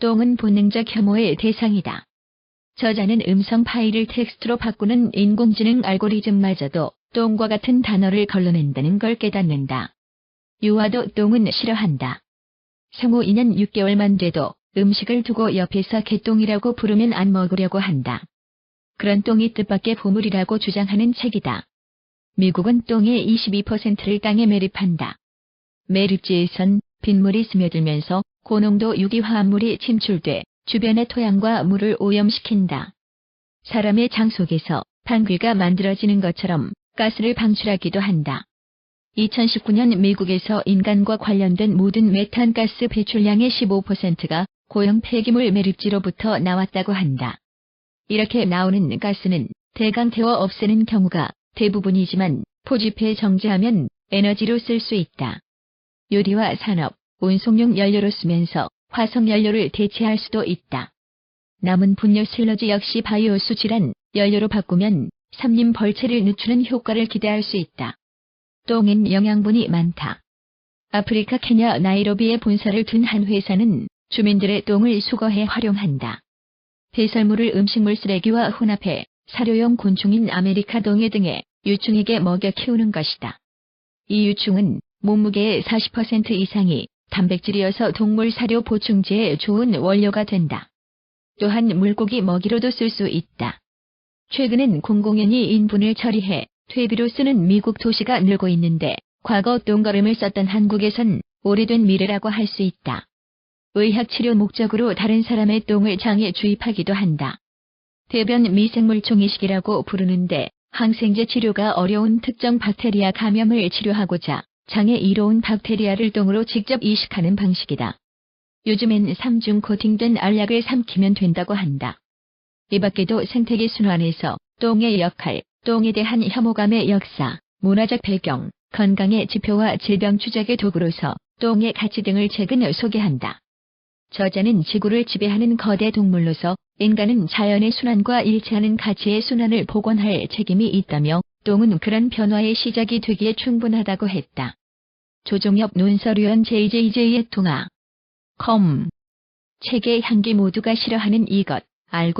똥은 본능적 혐오의 대상이다. 저자는 음성 파일을 텍스트로 바꾸는 인공지능 알고리즘마저도 똥과 같은 단어를 걸러낸다는 걸 깨닫는다. 유아도 똥은 싫어한다. 2년 6개월만 돼도 음식을 두고 옆에서 개똥이라고 부르면 안 먹으려고 한다. 그런 똥이 뜻밖의 보물이라고 주장하는 책이다. 미국은 똥의 22%를 땅에 매립한다. 매립지에선 빗물이 스며들면서 고농도 유기화합물이 침출돼 주변의 토양과 물을 오염시킨다. 사람의 장 속에서 방귀가 만들어지는 것처럼 가스를 방출하기도 한다. 2019년 미국에서 인간과 관련된 모든 메탄가스 배출량의 15%가 고형 폐기물 매립지로부터 나왔다고 한다. 이렇게 나오는 가스는 대강 태워 없애는 경우가 대부분이지만 포집해 정지하면 에너지로 쓸 수 있다. 요리와 산업, 운송용 연료로 쓰면서 화석 연료를 대체할 수도 있다. 남은 분뇨 슬러지 역시 바이오 수질한 연료로 바꾸면 삼림 벌채를 늦추는 효과를 기대할 수 있다. 똥엔 영양분이 많다. 아프리카 케냐 나이로비에 본사를 둔 한 회사는 주민들의 똥을 수거해 활용한다. 배설물을 음식물 쓰레기와 혼합해 사료용 곤충인 아메리카 동해 등의 유충에게 먹여 키우는 것이다. 이 유충은 몸무게의 40% 이상이 단백질이어서 동물 사료 보충제에 좋은 원료가 된다. 또한 물고기 먹이로도 쓸 수 있다. 최근엔 공공연히 인분을 처리해 퇴비로 쓰는 미국 도시가 늘고 있는데 과거 똥거름을 썼던 한국에선 오래된 미래라고 할 수 있다. 의학 치료 목적으로 다른 사람의 똥을 장에 주입하기도 한다. 대변 미생물 종이식이라고 부르는데 항생제 치료가 어려운 특정 박테리아 감염을 치료하고자 장에 이로운 박테리아를 똥으로 직접 이식하는 방식이다. 요즘엔 삼중 코팅된 알약을 삼키면 된다고 한다. 이 밖에도 생태계 순환에서 똥의 역할, 똥에 대한 혐오감의 역사, 문화적 배경, 건강의 지표와 질병 추적의 도구로서 똥의 가치 등을 책은 소개한다. 저자는 지구를 지배하는 거대 동물로서 인간은 자연의 순환과 일치하는 가치의 순환을 복원할 책임이 있다며 똥은 그런 변화의 시작이 되기에 충분하다고 했다. 조종엽 논설위원 JJJ의 통화. 컴. 책의 향기 모두가 싫어하는 이것, 알고